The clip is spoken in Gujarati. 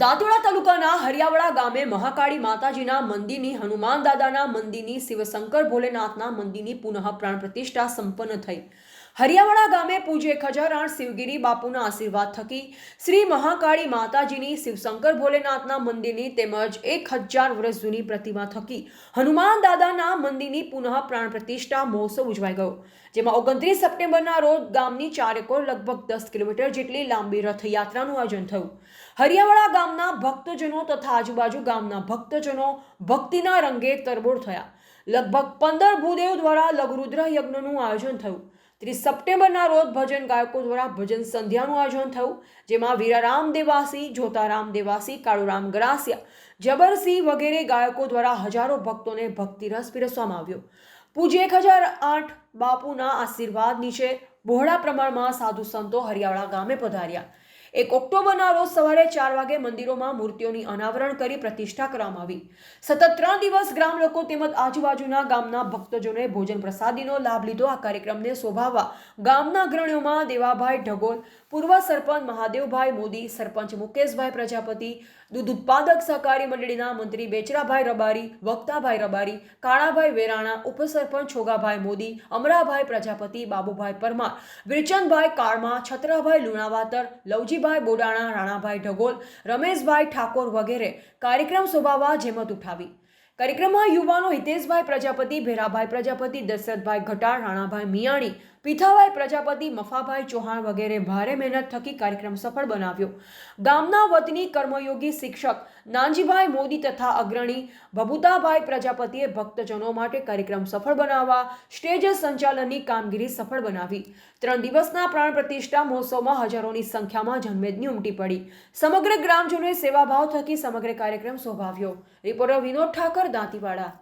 દાંતોડા તાલુકાના હરિયાવડા ગામે મહાકાળી માતાજીના મંદિરની હનુમાન દાદાના મંદિરની શિવશંકર ભોલેનાથના મંદિરની પુનઃ પ્રાણ પ્રતિષ્ઠા સંપન્ન થઈ. હરિયાવડા ગામે પૂજ્ય આઠ શિવગીરી બાપુના આશીર્વાદ થકી શ્રી મહાકાળી માતાજીની શિવશંકર ભોલેનાથના મંદિરની તેમજ એક હજાર વર્ષ જૂની પ્રતિમા થકી હનુમાન દાદાના મંદિરની પુનઃ પ્રાણ પ્રતિષ્ઠા મહોત્સવ ઉજવાઈ ગયો, જેમાં ઓગણત્રીસ સપ્ટેમ્બરના રોજ ગામની ચારેકોર લગભગ દસ કિલોમીટર જેટલી લાંબી રથયાત્રાનું આયોજન થયું. હરિયાવાડા ગામના ભક્તજનો તથા આજુબાજુ ગામના ભક્તજનો ભક્તિના રંગે તરબોળ થયા. લગભગ પંદર ભૂદેવ દ્વારા લઘુરુદ્ર યજ્ઞનું આયોજન થયું. ત્રીસ સપ્ટેમ્બરના રોજ ભજન ગાયકો દ્વારા ભજન સંધ્યાનું આયોજન થયું, જેમાં વીરારામ દેવાસી જોતારામ દેવાસી કાળુરામ ગરાસિયા, જબરસિંહ વગેરે ગાયકો દ્વારા હજારો ભક્તોને ભક્તિરસ પીરસવામાં આવ્યો. પૂજ્ય એક હજાર આઠ બાપુના આશીર્વાદ નીચે બહોળા પ્રમાણમાં સાધુ સંતો હરિયાળા ગામે પધાર્યા. એક ઓક્ટોબરના રોજ સવારે ચાર વાગે મંદિરોમાં મૂર્તિઓની અનાવરણ કરી પ્રતિષ્ઠા કરવામાં આવી. સતત ત્રણ દિવસ ગ્રામ લોકો તેમજ આજુબાજુના ગામના ભક્તજનોએ ભોજન પ્રસાદીનો લાભ લીધો. આ કાર્યક્રમને શોભાવવા ગામના અગ્રણીઓમાં દેવાભાઈ ઢગોલ, પૂર્વ સરપંચ મહાદેવભાઈ મોદી, સરપંચ મુકેશભાઈ પ્રજાપતિ, દૂધ ઉત્પાદક સહકારી મંડળીના મંત્રી બેચરાભાઈ રબારી, વક્તાભાઈ રબારી, કાળાભાઈ વેરાણા, ઉપસરપંચ છોગાભાઈ મોદી, અમરાભાઈ પ્રજાપતિ, બાબુભાઈ પરમાર વિરચંદભાઈ કાળમા, છત્રાભાઈ લુણાવાતર લવજીભાઈ બોડાણા, રાણાભાઈ ઢગોલ, રમેશભાઈ ઠાકોર વગેરે કાર્યક્રમ શોભાવવા જેમત ઉઠાવી. કાર્યક્રમમાં યુવાનો હિતેશભાઈ પ્રજાપતિ, ભેરાભાઈ પ્રજાપતિ, દશરથભાઈ ઘટાર રાણાભાઈ મિયાણી પીઠાભાઈ પ્રજાપતિ મફાભાઈ ચૌહાણ વગેરે ભારે મહેનત થકી કાર્યક્રમ સફળ બનાવ્યો. ગામના વતની કર્મયોગી શિક્ષક નાનજીભાઈ મોદી તથા અગ્રણી બબુતાભાઈ પ્રજાપતિએ ભક્તજનો માટે કાર્યક્રમ સફળ બનાવવા, સ્ટેજ સંચાલનની કામગીરી સફળ બનાવી. ત્રણ દિવસના પ્રાણ પ્રતિષ્ઠા મહોત્સવમાં હજારોની સંખ્યામાં જનમેદની ઉમટી પડી. સમગ્ર ગ્રામજનોએ સેવાભાવ થકી સમગ્ર કાર્યક્રમ શોભાવ્યો. રિપોર્ટર વિનોદ ઠાકર, દાંતીવાડા.